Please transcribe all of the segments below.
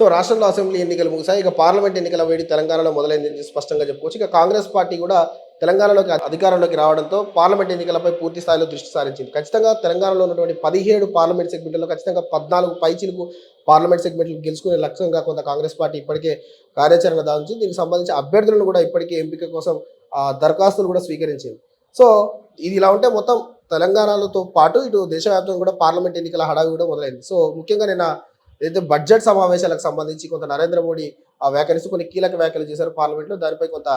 So రాష్ట్రంలో assembly ఎన్నికలు ముగిసాయి. ఇక పార్లమెంట్ ఎన్నికల వేడి తెలంగాణలో మొదలైందని స్పష్టంగా చెప్పుకోవచ్చు. ఇక కాంగ్రెస్ పార్టీ కూడా తెలంగాణలోకి అధికారంలోకి రావడంతో పార్లమెంట్ ఎన్నికలపై పూర్తి స్థాయిలో దృష్టి సారించింది. ఖచ్చితంగా తెలంగాణలో ఉన్నటువంటి పదిహేడు పార్లమెంట్ సెగ్మెంట్లలో ఖచ్చితంగా పద్నాలుగు పైచీలకు పార్లమెంట్ సెగ్మెంట్లు గెలుచుకునే లక్ష్యంగా కొంత కాంగ్రెస్ పార్టీ ఇప్పటికే కార్యాచరణ దాల్చింది దీనికి సంబంధించి అభ్యర్థులను కూడా ఇప్పటికే ఎంపిక కోసం దరఖాస్తులు కూడా స్వీకరించింది. సో ఇది ఇలా ఉంటే మొత్తం తెలంగాణలతో పాటు ఇటు దేశవ్యాప్తంగా కూడా పార్లమెంట్ ఎన్నికల హడావి కూడా మొదలైంది. సో ముఖ్యంగా నేను ఏదైతే బడ్జెట్ సమావేశాలకు సంబంధించి కొంత నరేంద్ర మోడీ ఆ వ్యాఖ్యానిస్తూ కొన్ని కీలక వ్యాఖ్యలు చేశారు పార్లమెంట్లో దానిపై కొంత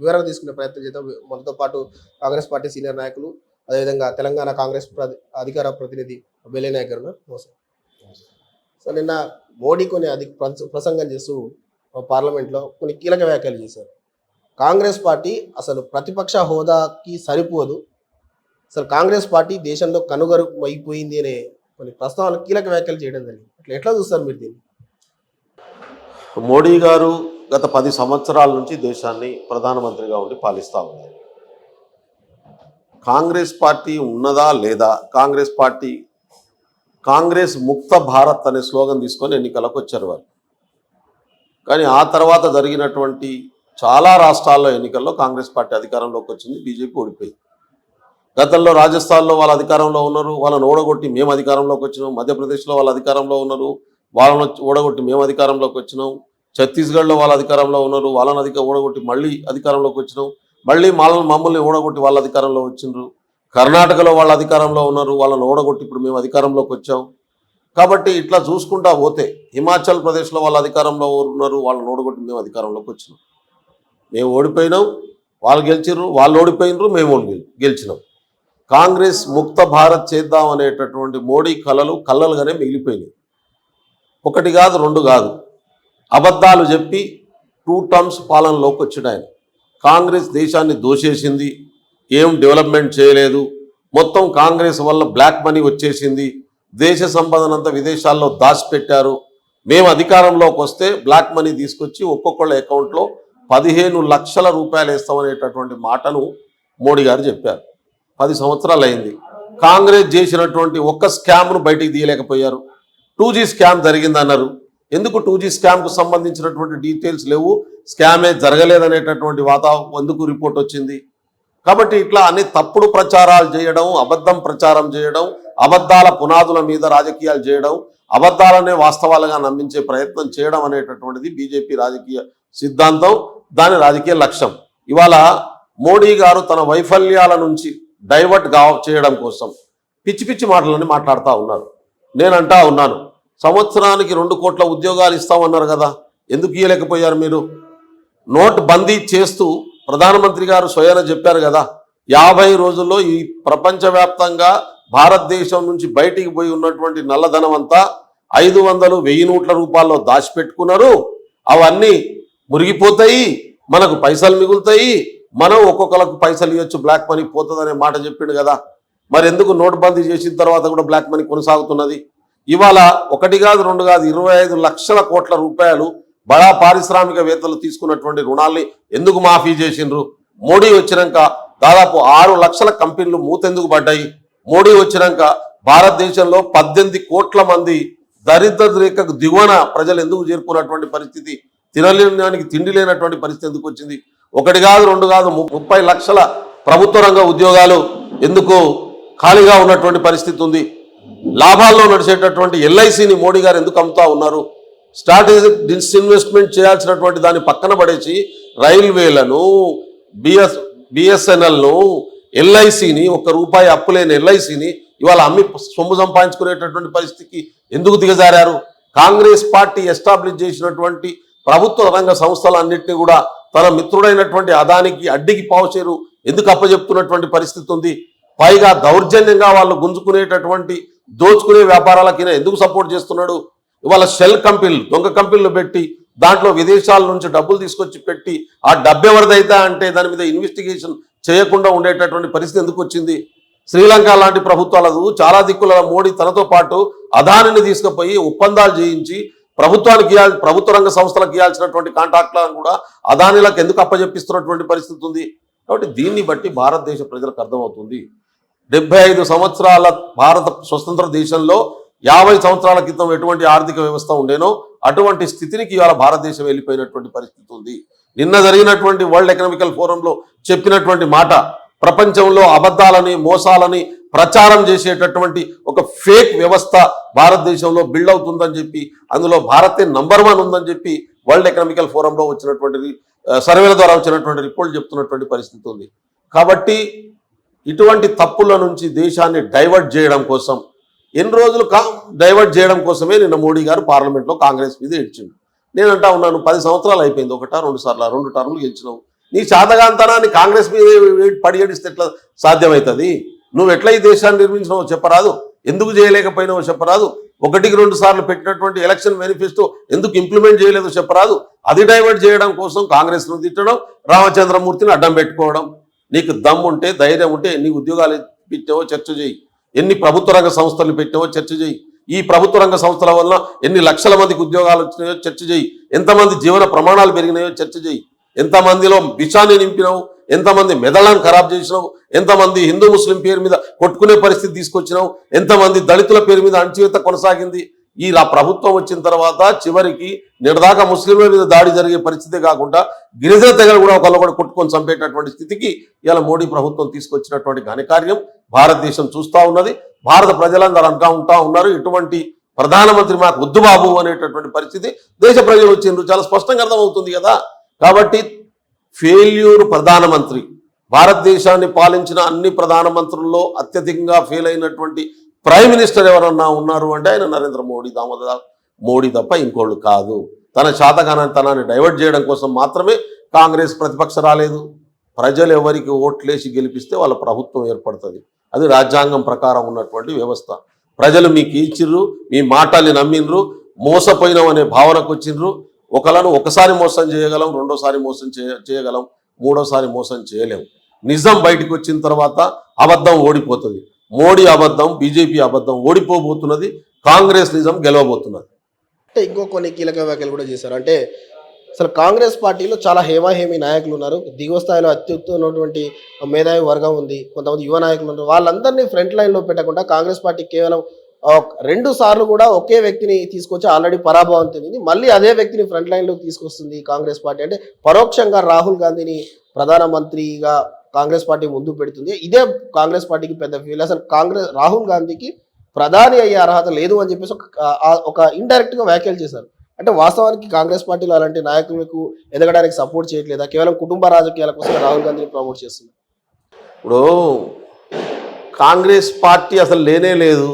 వివరణ తీసుకునే ప్రయత్నం చేద్దాం. మనతో పాటు కాంగ్రెస్ పార్టీ సీనియర్ నాయకులు అదేవిధంగా తెలంగాణ కాంగ్రెస్ అధికార ప్రతినిధి బెల్లే నాయక్ గారు. నమస్తే. సో నిన్న మోడీ కొన్ని అధి ప్రస- ప్రసంగం చేస్తూ పార్లమెంట్లో కొన్ని కీలక వ్యాఖ్యలు చేశారు. కాంగ్రెస్ పార్టీ అసలు ప్రతిపక్ష హోదాకి సరిపోదు. అసలు కాంగ్రెస్ పార్టీ దేశంలో కనుగరు అయిపోయింది అనే కొన్ని ప్రస్తావన కీలక వ్యాఖ్యలు చేయడం జరిగింది. అట్లా ఎట్లా చూస్తారు మీరు దీన్ని? మోడీ గారు గత పది సంవత్సరాల నుంచి దేశాన్ని ప్రధానమంత్రిగా ఉండి పాలిస్తూ ఉన్నారు. కాంగ్రెస్ పార్టీ ఉన్నదా లేదా? కాంగ్రెస్ పార్టీ కాంగ్రెస్ ముక్త భారత్ అనే స్లోగన్ తీసుకొని ఎన్నికలకు వచ్చారు వారు కానీ ఆ తర్వాత జరిగినటువంటి చాలా రాష్ట్రాల్లో ఎన్నికల్లో కాంగ్రెస్ పార్టీ అధికారంలోకి వచ్చింది బీజేపీ ఓడిపోయింది. గతంలో రాజస్థాన్లో వాళ్ళ అధికారంలో ఉన్నారు. వాళ్ళని ఓడగొట్టి మేము అధికారంలోకి వచ్చినాం. మధ్యప్రదేశ్లో వాళ్ళ అధికారంలో ఉన్నారు. వాళ్ళని ఓడగొట్టి మేము అధికారంలోకి వచ్చినాం. ఛత్తీస్గఢ్లో వాళ్ళ అధికారంలో ఉన్నారు. వాళ్ళని అధిక ఓడగొట్టి మళ్ళీ అధికారంలోకి వచ్చినాం. మళ్ళీ మాలను మమ్మల్ని ఓడగొట్టి వాళ్ళ అధికారంలో వచ్చిండ్రు. కర్ణాటకలో వాళ్ళ అధికారంలో ఉన్నారు. వాళ్ళని ఓడగొట్టి ఇప్పుడు మేము అధికారంలోకి వచ్చాం. కాబట్టి ఇట్లా చూసుకుంటా పోతే హిమాచల్ ప్రదేశ్లో వాళ్ళ అధికారంలో ఉన్నారు. వాళ్ళని ఓడగొట్టి మేము అధికారంలోకి వచ్చినాం. మేము ఓడిపోయినాం. వాళ్ళు గెలిచిర్రు. వాళ్ళు ఓడిపోయినరు. మేము గెలిచినాం. కాంగ్రెస్ ముక్త భారత్ చేద్దాం అనేటటువంటి మోడీ కళలు కళ్ళలుగానే మిగిలిపోయినాయి. ఒకటి కాదు రెండు కాదు. అబద్ధాలు చెప్పి టూ టర్మ్స్ పాలనలోకి వచ్చాడు ఆయన. కాంగ్రెస్ దేశాన్ని దోషేసింది ఏం డెవలప్మెంట్ చేయలేదు మొత్తం కాంగ్రెస్ వల్ల బ్లాక్ మనీ వచ్చేసింది దేశ సంపదనంతా విదేశాల్లో దాచిపెట్టారు. మేము అధికారంలోకి వస్తే బ్లాక్ మనీ తీసుకొచ్చి ఒక్కొక్కళ్ళ అకౌంట్లో పదిహేను లక్షల రూపాయలు వేస్తామనేటటువంటి మాటను మోడీ గారు చెప్పారు. పది సంవత్సరాలు అయింది కాంగ్రెస్ చేసినటువంటి ఒక్క స్కామ్ను బయటికి తీయలేకపోయారు. టూ జీ స్కామ్ జరిగిందన్నారు. ఎందుకు టూ జీ స్కామ్కు సంబంధించినటువంటి డీటెయిల్స్ లేవు? స్కామే జరగలేదనేటటువంటి వాతావరణం ఎందుకు రిపోర్ట్ వచ్చింది? కాబట్టి ఇట్లా అన్ని తప్పుడు ప్రచారాలు చేయడం అబద్ధం ప్రచారం చేయడం అబద్ధాల పునాదుల మీద రాజకీయాలు చేయడం అబద్ధాలనే వాస్తవాలుగా నమ్మించే ప్రయత్నం చేయడం అనేటటువంటిది బీజేపీ రాజకీయ సిద్ధాంతం దాని రాజకీయ లక్ష్యం. ఇవాళ మోడీ గారు తన వైఫల్యాల నుంచి డైవర్ట్గా చేయడం కోసం పిచ్చి పిచ్చి మాటలని మాట్లాడుతూ ఉన్నారు. నేనంటా ఉన్నాను సంవత్సరానికి రెండు కోట్ల ఉద్యోగాలు ఇస్తామన్నారు కదా ఎందుకు ఇయ్యలేకపోయారు మీరు? నోట్ బందీ చేస్తూ ప్రధానమంత్రి గారు స్వయాన చెప్పారు కదా యాభై రోజుల్లో ఈ ప్రపంచవ్యాప్తంగా భారతదేశం నుంచి బయటికి పోయి ఉన్నటువంటి నల్లధనం అంతా ఐదు వందలు వెయ్యి నోట్ల రూపాయల్లో దాచిపెట్టుకున్నారు. అవన్నీ మురిగిపోతాయి మనకు పైసలు మిగులుతాయి మనం ఒక్కొక్కలకు పైసలు ఇవ్వచ్చు బ్లాక్ మనీ పోతుందనే మాట చెప్పిండు కదా. మరి ఎందుకు నోట్ బందీ చేసిన తర్వాత కూడా బ్లాక్ మనీ కొనసాగుతున్నది? ఇవాళ ఒకటి కాదు రెండు కాదు ఇరవై ఐదు లక్షల కోట్ల రూపాయలు బడా పారిశ్రామికవేత్తలు తీసుకున్నటువంటి రుణాల్ని ఎందుకు మాఫీ చేసిండ్రు? మోడీ వచ్చినాక దాదాపు ఆరు లక్షల కంపెనీలు మూతెందుకు పడ్డాయి? మోడీ వచ్చినాక భారతదేశంలో పద్దెనిమిది కోట్ల మంది దరిద్ర రేఖకు దిగువన ప్రజలు ఎందుకు చేరుకున్నటువంటి పరిస్థితి? తినలేనానికి తిండి లేనటువంటి పరిస్థితి ఎందుకు వచ్చింది? ఒకటి కాదు రెండు కాదు ముప్పై లక్షల ప్రభుత్వ రంగ ఉద్యోగాలు ఎందుకు ఖాళీగా ఉన్నటువంటి పరిస్థితి ఉంది? లాభాల్లో నడిచేటటువంటి ఎల్ఐసిని మోడీ గారు ఎందుకు అమ్ముతా ఉన్నారు? స్ట్రాటజిక్ డిస్ఇన్వెస్ట్మెంట్ చేయాల్సినటువంటి దాన్ని పక్కన పడేసి రైల్వేలను బిఎస్ బిఎస్ఎన్ఎల్ను ఎల్ఐసిని ఒక్క రూపాయి అప్పు లేని ఎల్ఐసిని ఇవాళ అమ్మి సొమ్ము సంపాదించుకునేటటువంటి పరిస్థితికి ఎందుకు దిగజారారు? కాంగ్రెస్ పార్టీ ఎస్టాబ్లిష్ చేసినటువంటి ప్రభుత్వ రంగ సంస్థలన్నింటినీ కూడా తన మిత్రుడైనటువంటి అదానికి అడ్డికి పావుచేరు ఎందుకు అప్పచెప్తున్నటువంటి పరిస్థితి ఉంది? పైగా దౌర్జన్యంగా వాళ్ళు గుంజుకునేటటువంటి దోచుకునే వ్యాపారాలకి ఎందుకు సపోర్ట్ చేస్తున్నాడు? ఇవాళ షెల్ కంపెనీలు దొంగ కంపెనీలు పెట్టి దాంట్లో విదేశాల నుంచి డబ్బులు తీసుకొచ్చి పెట్టి ఆ డబ్బు ఎవరిదైతే అంటే దాని మీద ఇన్వెస్టిగేషన్ చేయకుండా ఉండేటటువంటి పరిస్థితి ఎందుకు వచ్చింది? శ్రీలంక లాంటి ప్రభుత్వాలకు చాలా దిక్కుల మోడీ తనతో పాటు అదానిని తీసుకుపోయి ఒప్పందాలు చేయించి ప్రభుత్వానికి ఇవ్వాలి ప్రభుత్వ రంగ సంస్థలకు ఇవ్వాల్సినటువంటి కాంట్రాక్ట్లను కూడా అదానిలకు ఎందుకు అప్పజెప్పిస్తున్నటువంటి పరిస్థితి ఉంది. కాబట్టి దీన్ని బట్టి భారతదేశ ప్రజలకు అర్థమవుతుంది. డెబ్బై ఐదు సంవత్సరాల భారత స్వతంత్ర దేశంలో యాభై సంవత్సరాల క్రితం ఎటువంటి ఆర్థిక వ్యవస్థ ఉండేనో అటువంటి స్థితినికి ఇవాళ భారతదేశం వెళ్ళిపోయినటువంటి పరిస్థితి ఉంది. నిన్న జరిగినటువంటి వరల్డ్ ఎకనామికల్ ఫోరంలో చెప్పినటువంటి మాట ప్రపంచంలో అబద్ధాలని మోసాలని ప్రచారం చేసేటటువంటి ఒక ఫేక్ వ్యవస్థ భారతదేశంలో బిల్డ్ అవుతుందని చెప్పి అందులో భారతే నంబర్ వన్ ఉందని చెప్పి వరల్డ్ ఎకనామికల్ ఫోరంలో వచ్చినటువంటిది సర్వేల ద్వారా వచ్చినటువంటి రిపోర్ట్ చెప్తున్నటువంటి పరిస్థితి ఉంది. కాబట్టి ఇటువంటి తప్పుల నుంచి దేశాన్ని డైవర్ట్ చేయడం కోసం ఎన్ని రోజులు కా డైవర్ట్ చేయడం కోసమే నిన్న మోడీ గారు పార్లమెంట్లో కాంగ్రెస్ మీద ఇచ్చిండు నేను అంటా ఉన్నాను పది సంవత్సరాలు అయిపోయింది ఒకట రెండు సార్లు రెండు టర్ములు గెలిచినావు. నీ చేతగాంతనాన్ని కాంగ్రెస్ మీద పడి ఏడిస్తే ఎట్లా సాధ్యమవుతుంది? నువ్వు ఎట్లా ఈ దేశాన్ని నిర్మించినావో చెప్పరాదు. ఎందుకు చేయలేకపోయినావో చెప్పరాదు. ఒకటికి రెండు సార్లు పెట్టినటువంటి ఎలక్షన్ మేనిఫెస్టో ఎందుకు ఇంప్లిమెంట్ చేయలేదో చెప్పరాదు. అది డైవర్ట్ చేయడం కోసం కాంగ్రెస్ను తిట్టడం రామచంద్రమూర్తిని అడ్డం పెట్టుకోవడం. నీకు దమ్ము ఉంటే ధైర్యం ఉంటే ఎన్ని ఉద్యోగాలు పెట్టావో చర్చ చేయి. ఎన్ని ప్రభుత్వ రంగ సంస్థలు పెట్టావో చర్చ చేయి. ఈ ప్రభుత్వ రంగ సంస్థల వల్ల ఎన్ని లక్షల మందికి ఉద్యోగాలు వచ్చినాయో చర్చ చేయి. ఎంతమంది జీవన ప్రమాణాలు పెరిగినాయో చర్చ చేయి. ఎంతమందిలో విషాన్ని నింపినావు. ఎంతమంది మెదళ్ళను ఖరాబ్ చేసినావు? ఎంతమంది హిందూ ముస్లిం పేరు మీద కొట్టుకునే పరిస్థితి తీసుకొచ్చినావు? ఎంతమంది దళితుల పేరు మీద అణచివేత కొనసాగింది? ఇలా ప్రభుత్వం వచ్చిన తర్వాత చివరికి నిడదాకా ముస్లింల మీద దాడి జరిగే పరిస్థితే కాకుండా గిరిజన తెగలు కూడా ఒకళ్ళు కూడా కొట్టుకొని చంపేటటువంటి స్థితికి ఇలా మోడీ ప్రభుత్వం తీసుకొచ్చినటువంటి ఘనకార్యం భారతదేశం చూస్తూ ఉన్నది. భారత ప్రజలందరూ అనుకా ఉంటా ఉన్నారు. ఇటువంటి ప్రధానమంత్రి మాకు వద్దు బాబు అనేటటువంటి పరిస్థితి దేశ ప్రజలు వచ్చిండ్రు. చాలా స్పష్టంగా అర్థమవుతుంది కదా. కాబట్టి ఫెయిల్యూర్ ప్రధానమంత్రి. భారతదేశాన్ని పాలించిన అన్ని ప్రధానమంత్రుల్లో అత్యధికంగా ఫెయిల్ అయినటువంటి ప్రైమ్ మినిస్టర్ ఎవరన్నా ఉన్నారు అంటే ఆయన నరేంద్ర మోడీ దామోదర్ మోడీ తప్ప ఇంకోళ్ళు కాదు. తన శాతగానాన్ని తనాన్ని డైవర్ట్ చేయడం కోసం మాత్రమే కాంగ్రెస్ ప్రతిపక్ష రాలేదు. ప్రజలు ఎవరికి ఓట్లేసి గెలిపిస్తే వాళ్ళ ప్రభుత్వం ఏర్పడుతుంది. అది రాజ్యాంగం ప్రకారం ఉన్నటువంటి వ్యవస్థ. ప్రజలు మీకు ఇచ్చిర్రు మీ మాటల్ని నమ్మిండ్రు మోసపోయినాం అనే భావనకు వచ్చిండ్రు ఒకలను ఒకసారి మోసం చేయగలం రెండోసారి మోసం చేయ చేయగలం మూడోసారి మోసం చేయలేం. నిజం బయటకు వచ్చిన తర్వాత అబద్ధం ఓడిపోతుంది. మోడీ అబద్ధం బీజేపీ అబద్ధం ఓడిపోబోతున్నది కాంగ్రెస్ నిజం గెలవబోతున్నది. అంటే ఇంకో కొన్ని కీలక వ్యాఖ్యలు కూడా చేశారు. అంటే అసలు కాంగ్రెస్ పార్టీలో చాలా హేమాహేమి నాయకులు ఉన్నారు. దిగువ స్థాయిలో అత్యుత్తమైనటువంటి మేధావి వర్గం ఉంది. కొంతమంది యువ నాయకులు ఉన్నారు. వాళ్ళందరినీ ఫ్రంట్ లైన్లో పెట్టకుండా కాంగ్రెస్ పార్టీ కేవలం రెండు సార్లు కూడా ఒకే వ్యక్తిని తీసుకొచ్చి ఆల్రెడీ పరాభవం చెందింది. మళ్ళీ అదే వ్యక్తిని ఫ్రంట్ లైన్లోకి తీసుకొస్తుంది కాంగ్రెస్ పార్టీ. అంటే పరోక్షంగా రాహుల్ గాంధీని ప్రధానమంత్రిగా కాంగ్రెస్ పార్టీ ముందు పెడుతుంది. ఇదే కాంగ్రెస్ పార్టీకి పెద్ద ఫీల్ అసలు కాంగ్రెస్ రాహుల్ గాంధీకి ప్రధాని అయ్యే అర్హత లేదు అని చెప్పేసి ఒక ఇండైరెక్ట్గా ఒక వ్యాఖ్యలు చేశారు. అంటే వాస్తవానికి కాంగ్రెస్ పార్టీలో అలాంటి నాయకులకు ఎదగడానికి సపోర్ట్ చేయట్లేదా? కేవలం కుటుంబ రాజకీయాల కోసం రాహుల్ గాంధీని ప్రమోట్ చేస్తుంది. ఇప్పుడు కాంగ్రెస్ పార్టీ అసలు లేనే లేదు.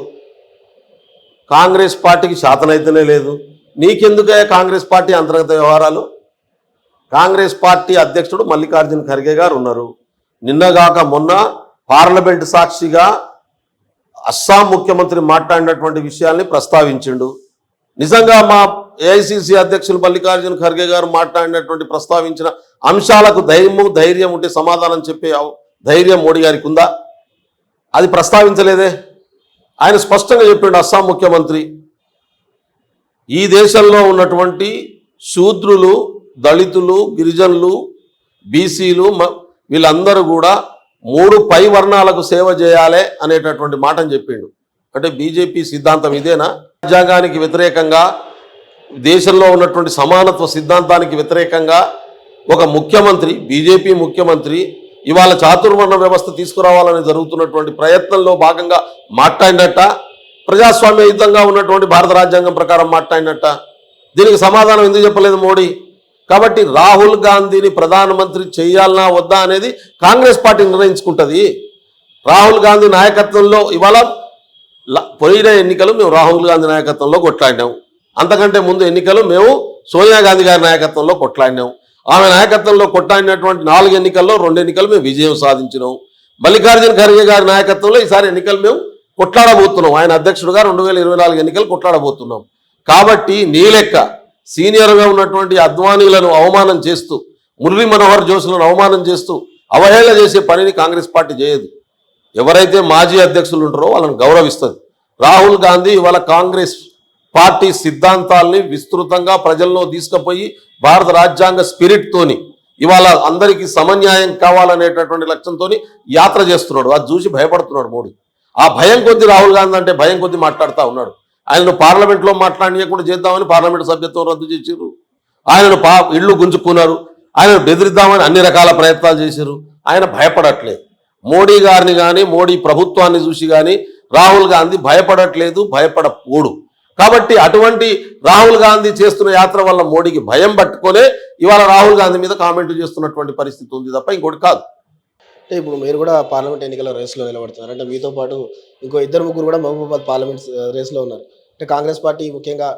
కాంగ్రెస్ పార్టీకి శాతనైతేనే లేదు. నీకెందుకే కాంగ్రెస్ పార్టీ అంతర్గత వ్యవహారాలు? కాంగ్రెస్ పార్టీ అధ్యక్షుడు మల్లికార్జున ఖర్గే గారు ఉన్నారు. నిన్నగాక మొన్న పార్లమెంట్ సాక్షిగా అస్సాం ముఖ్యమంత్రి మాట్లాడినటువంటి విషయాల్ని ప్రస్తావించిండు. నిజంగా మా ఏఐసిసి అధ్యక్షులు మల్లికార్జున ఖర్గే గారు మాట్లాడినటువంటి ప్రస్తావించిన అంశాలకు ధైర్యము ధైర్యం ఉంటే సమాధానం చెప్పే ధైర్యం మోడీ గారికి ఉందా? అది ప్రస్తావించలేదే. ఆయన స్పష్టంగా చెప్పిండు అస్సాం ముఖ్యమంత్రి. ఈ దేశంలో ఉన్నటువంటి శూద్రులు దళితులు గిరిజనులు బీసీలు మ- వీళ్ళందరూ కూడా మూడు పై వర్ణాలకు సేవ చేయాలి అనేటటువంటి మాటను చెప్పిండు. అంటే బీజేపీ సిద్ధాంతం ఇదేనా? రాజ్యాంగానికి వ్యతిరేకంగా దేశంలో ఉన్నటువంటి సమానత్వ సిద్ధాంతానికి వ్యతిరేకంగా ఒక ముఖ్యమంత్రి బీజేపీ ముఖ్యమంత్రి ఇవాళ చాతుర్వర్ణ వ్యవస్థ తీసుకురావాలని జరుగుతున్నటువంటి ప్రయత్నంలో భాగంగా మాట్లాడినట్ట ప్రజాస్వామ్యయుతంగా ఉన్నటువంటి భారత రాజ్యాంగం ప్రకారం మాట్లాడినట్ట. దీనికి సమాధానం ఎందుకు చెప్పలేదు మోడీ? కాబట్టి రాహుల్ గాంధీని ప్రధానమంత్రి చేయాలనా వద్దా అనేది కాంగ్రెస్ పార్టీ నిర్ణయించుకుంటుంది. రాహుల్ గాంధీ నాయకత్వంలో ఇవాళ పోయిన ఎన్నికలు మేము రాహుల్ గాంధీ నాయకత్వంలో కొట్లాడినాము అంతకంటే ముందు ఎన్నికలు మేము సోనియా గాంధీ గారి నాయకత్వంలో కొట్లాడినాం. ఆమె నాయకత్వంలో కొట్టాడినటువంటి నాలుగు ఎన్నికల్లో రెండు ఎన్నికలు మేము విజయం సాధించినాం. మల్లికార్జున ఖర్గే గారి నాయకత్వంలో ఈసారి ఎన్నికలు మేము కొట్లాడబోతున్నాం. ఆయన అధ్యక్షుడుగా రెండు వేల ఇరవై నాలుగు ఎన్నికలు కొట్లాడబోతున్నాం. కాబట్టి నీ లెక్క సీనియర్గా ఉన్నటువంటి అద్వానీలను అవమానం చేస్తూ మురళీ మనోహర్ జోషులను అవమానం చేస్తూ అవహేళన చేసే పనిని కాంగ్రెస్ పార్టీ చేయదు. ఎవరైతే మాజీ అధ్యక్షులు ఉంటారో వాళ్ళని గౌరవిస్తుంది. రాహుల్ గాంధీ ఇవాళ కాంగ్రెస్ పార్టీ సిద్ధాంతాల్ని విస్తృతంగా ప్రజల్లో తీసుకుపోయి భారత రాజ్యాంగ స్పిరిట్తోని ఇవాళ అందరికీ సమన్యాయం కావాలనేటటువంటి లక్ష్యంతో యాత్ర చేస్తున్నాడు. అది చూసి భయపడుతున్నాడు మోడీ. ఆ భయం కొద్ది రాహుల్ గాంధీ అంటే భయం కొద్ది మాట్లాడుతూ ఉన్నాడు. ఆయనను పార్లమెంట్లో మాట్లాడియకుండా చేద్దామని పార్లమెంట్ సభ్యత్వం రద్దు చేశారు ఆయనను పా ఇళ్ళు గుంజుకున్నారు. ఆయన బెదిరిద్దామని అన్ని రకాల ప్రయత్నాలు చేశారు ఆయన భయపడట్లేదు. మోడీ గారిని కానీ మోడీ ప్రభుత్వాన్ని చూసి కానీ రాహుల్ గాంధీ భయపడట్లేదు భయపడపోడు కాబట్టి అటువంటి రాహుల్ గాంధీ చేస్తున్న యాత్ర వల్ల మోడీకి భయం పట్టుకొనే ఇవాళ రాహుల్ గాంధీ మీద కామెంట్లు చేస్తున్నటువంటి పరిస్థితి ఉంది తప్ప ఇంకోటి కాదు. అంటే ఇప్పుడు మీరు కూడా పార్లమెంట్ ఎన్నికల రేస్లో నిలబడుతున్నారు. అంటే మీతో పాటు ఇంకో ఇద్దరు ముగ్గురు కూడా మహబూబాబాద్ పార్లమెంట్ రేస్లో ఉన్నారు. అంటే కాంగ్రెస్ పార్టీ ముఖ్యంగా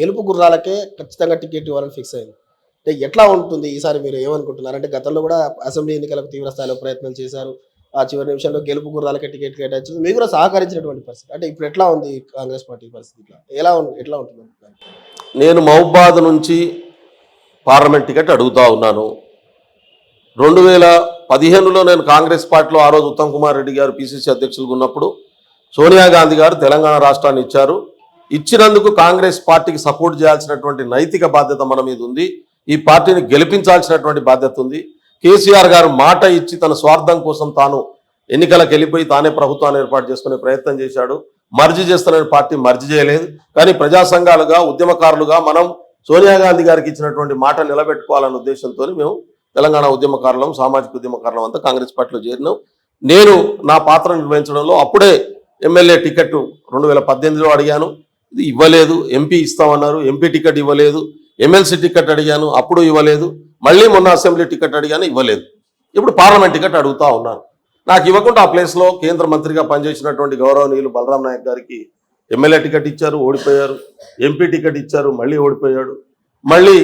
గెలుపు గుర్రాలకే ఖచ్చితంగా టికెట్ ఇవ్వాలని ఫిక్స్ అయింది. అంటే ఎట్లా ఉంటుంది? ఈసారి మీరు ఏమనుకుంటున్నారు? అంటే గతంలో కూడా అసెంబ్లీ ఎన్నికలకు తీవ్ర స్థాయిలో ప్రయత్నం చేశారు. ఆ చివరి నిమిషంలో గెలుపు గుర్రాలకే టికెట్ కేటాయించింది. మీకు కూడా సహకరించినటువంటి పరిస్థితి. అంటే ఇప్పుడు ఎట్లా ఉంది కాంగ్రెస్ పార్టీ పరిస్థితి ఎలా ఉంది ఎట్లా ఉంటుంది నేను మహబాద్ నుంచి పార్లమెంట్ టికెట్ అడుగుతా ఉన్నాను. రెండు వేల పదిహేనులో నేను కాంగ్రెస్ పార్టీలో ఆ రోజు ఉత్తమ్ కుమార్ రెడ్డి గారు పిసిసి అధ్యక్షులుగా ఉన్నప్పుడు సోనియా గాంధీ గారు తెలంగాణ రాష్ట్రాన్ని ఇచ్చారు. ఇచ్చినందుకు కాంగ్రెస్ పార్టీకి సపోర్ట్ చేయాల్సినటువంటి నైతిక బాధ్యత మన మీద ఉంది. ఈ పార్టీని గెలిపించాల్సినటువంటి బాధ్యత ఉంది. కేసీఆర్ గారు మాట ఇచ్చి తన స్వార్థం కోసం తాను ఎన్నికలకు వెళ్ళిపోయి తానే ప్రభుత్వాన్ని ఏర్పాటు చేసుకునే ప్రయత్నం చేశాడు. మర్జీ చేస్తున్న పార్టీ మర్జీ చేయలేదు. కానీ ప్రజా సంఘాలుగా ఉద్యమకారులుగా మనం సోనియా గాంధీ గారికి ఇచ్చినటువంటి మాట నిలబెట్టుకోవాలనే ఉద్దేశంతో మేము తెలంగాణ ఉద్యమకారులం సామాజిక ఉద్యమకారులం అంతా కాంగ్రెస్ పార్టీలో చేరినాం. నేను నా పాత్ర నిర్వహించడంలో అప్పుడే ఎమ్మెల్యే టికెట్ రెండు వేల పద్దెనిమిదిలో అడిగాను. ఇది ఇవ్వలేదు. ఎంపీ ఇస్తామన్నారు. ఎంపీ టికెట్ ఇవ్వలేదు. ఎమ్మెల్సీ టికెట్ అడిగాను అప్పుడు ఇవ్వలేదు. మళ్ళీ మొన్న అసెంబ్లీ టికెట్ అడిగాను ఇవ్వలేదు. ఇప్పుడు పార్లమెంట్ టికెట్ అడుగుతా ఉన్నాను. నాకు ఇవ్వకుండా ఆ ప్లేస్లో కేంద్ర మంత్రిగా పనిచేసినటువంటి గౌరవనీయులు బలరాం నాయక్ గారికి ఎమ్మెల్యే టికెట్ ఇచ్చారు ఓడిపోయారు. ఎంపీ టికెట్ ఇచ్చారు మళ్ళీ ఓడిపోయాడు. మళ్ళీ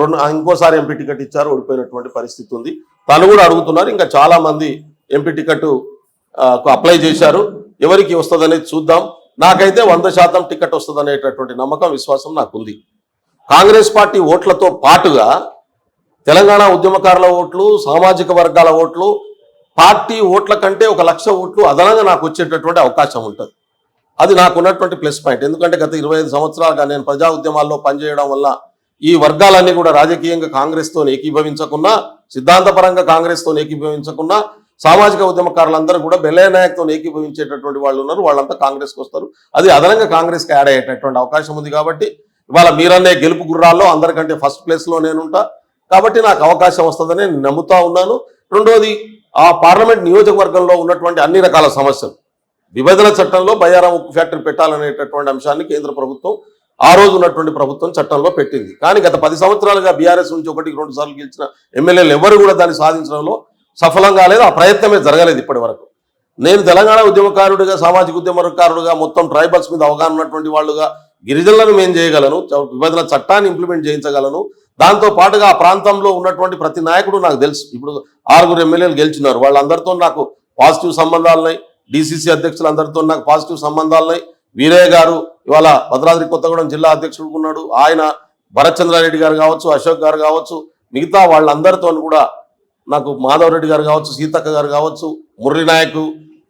రెండు ఇంకోసారి ఎంపీ టికెట్ ఇచ్చారు ఓడిపోయినటువంటి పరిస్థితి ఉంది. తను కూడా అడుగుతున్నారు ఇంకా చాలామంది ఎంపీ టికెట్ అప్లై చేశారు. ఎవరికి వస్తుందనేది చూద్దాం. నాకైతే వంద శాతం టికెట్ వస్తుందనేటటువంటి నమ్మకం విశ్వాసం నాకుంది. కాంగ్రెస్ పార్టీ ఓట్లతో పాటుగా తెలంగాణ ఉద్యమకారుల ఓట్లు సామాజిక వర్గాల ఓట్లు పార్టీ ఓట్ల కంటే ఒక లక్ష ఓట్లు అదనంగా నాకు వచ్చేటటువంటి అవకాశం ఉంటుంది. అది నాకు ఉన్నటువంటి ప్లస్ పాయింట్. ఎందుకంటే గత ఇరవై ఐదు సంవత్సరాలుగా నేను ప్రజా ఉద్యమాల్లో పనిచేయడం వల్ల ఈ వర్గాలన్నీ కూడా రాజకీయంగా కాంగ్రెస్తో ఏకీభవించకున్నా సిద్ధాంతపరంగా కాంగ్రెస్తో ఏకీభవించకున్నా సామాజిక ఉద్యమకారులందరూ కూడా బెల్లయ్య నాయక్తో ఏకీభవించేటటువంటి వాళ్ళు ఉన్నారు. వాళ్ళంతా కాంగ్రెస్కి వస్తారు. అది అదనంగా కాంగ్రెస్కి యాడ్ అయ్యేటటువంటి అవకాశం ఉంది కాబట్టి ఇవాళ మీరన్నే గెలుపు గుర్రాల్లో అందరికంటే ఫస్ట్ ప్లేస్లో నేనుంటా. కాబట్టి నాకు అవకాశం వస్తుందని నేను నమ్ముతా ఉన్నాను. రెండోది ఆ పార్లమెంట్ నియోజకవర్గంలో ఉన్నటువంటి అన్ని రకాల సమస్యలు. విభజన చట్టంలో బయ్యారం ఉక్కు ఫ్యాక్టరీ పెట్టాలనేటటువంటి అంశాన్ని కేంద్ర ప్రభుత్వం ఆ రోజు ఉన్నటువంటి ప్రభుత్వం చట్టంలో పెట్టింది. కానీ గత పది సంవత్సరాలుగా బీఆర్ఎస్ నుంచి ఒకటికి రెండు సార్లు గెలిచిన ఎమ్మెల్యేలు ఎవరు కూడా దాన్ని సాధించడంలో సఫలం కాలేదు ఆ ప్రయత్నమే జరగలేదు ఇప్పటి వరకు. నేను తెలంగాణ ఉద్యమకారుడిగా సామాజిక ఉద్యమకారుడుగా మొత్తం ట్రైబల్స్ మీద అవగాహన ఉన్నటువంటి వాళ్ళుగా గిరిజనులను మేము చేయగలను విభజన చట్టాన్ని ఇంప్లిమెంట్ చేయించగలను. దాంతో పాటుగా ఆ ప్రాంతంలో ఉన్నటువంటి ప్రతి నాయకుడు నాకు తెలుసు. ఇప్పుడు ఆరుగురు ఎమ్మెల్యేలు గెలిచినారు. వాళ్ళందరితో నాకు పాజిటివ్ సంబంధాలున్నాయి డిసిసి అధ్యక్షులు అందరితో నాకు పాజిటివ్ సంబంధాలున్నాయి వీరయ్య గారు ఇవాళ భద్రాద్రి కొత్తగూడెం జిల్లా అధ్యక్షుడు ఉన్నాడు. ఆయన భరత్చంద్రారెడ్డి గారు కావచ్చు అశోక్ గారు కావచ్చు మిగతా వాళ్ళందరితో కూడా నాకు మాధవరెడ్డి గారు కావచ్చు సీతక్క గారు కావచ్చు మురళి నాయక్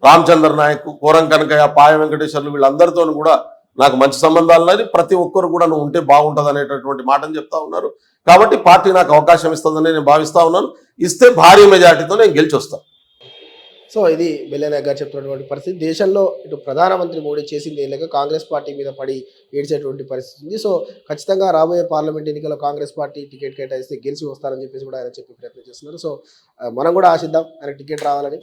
రామచంద్ర నాయక్ కోరం కనకయ్య పాయ వెంకటేశ్వర్లు వీళ్ళందరితో కూడా నాకు మంచి సంబంధాలు ఉన్నాయి ప్రతి ఒక్కరు కూడా నువ్వు ఉంటే బాగుంటుంది అనేటటువంటి మాటను చెప్తా ఉన్నారు. కాబట్టి పార్టీ నాకు అవకాశం ఇస్తుందని నేను భావిస్తా ఉన్నాను. ఇస్తే భారీ మెజార్టీతో నేను గెలిచి వస్తాను సో ఇది బెల్లెనాయక్ గారు చెప్తున్నటువంటి పరిస్థితి. దేశంలో ఇటు ప్రధానమంత్రి మోడీ చేసింది లేక కాంగ్రెస్ పార్టీ మీద పడి ఏడ్చేటువంటి పరిస్థితి ఉంది. సో ఖచ్చితంగా రాబోయే పార్లమెంట్ ఎన్నికల్లో కాంగ్రెస్ పార్టీ టికెట్ కేటాయిస్తే గెలిచి వస్తారని చెప్పేసి కూడా ఆయన చెప్పే ప్రయత్నం చేస్తున్నారు. సో మనం కూడా ఆశిద్దాం. ఆయన టికెట్ రావాలని.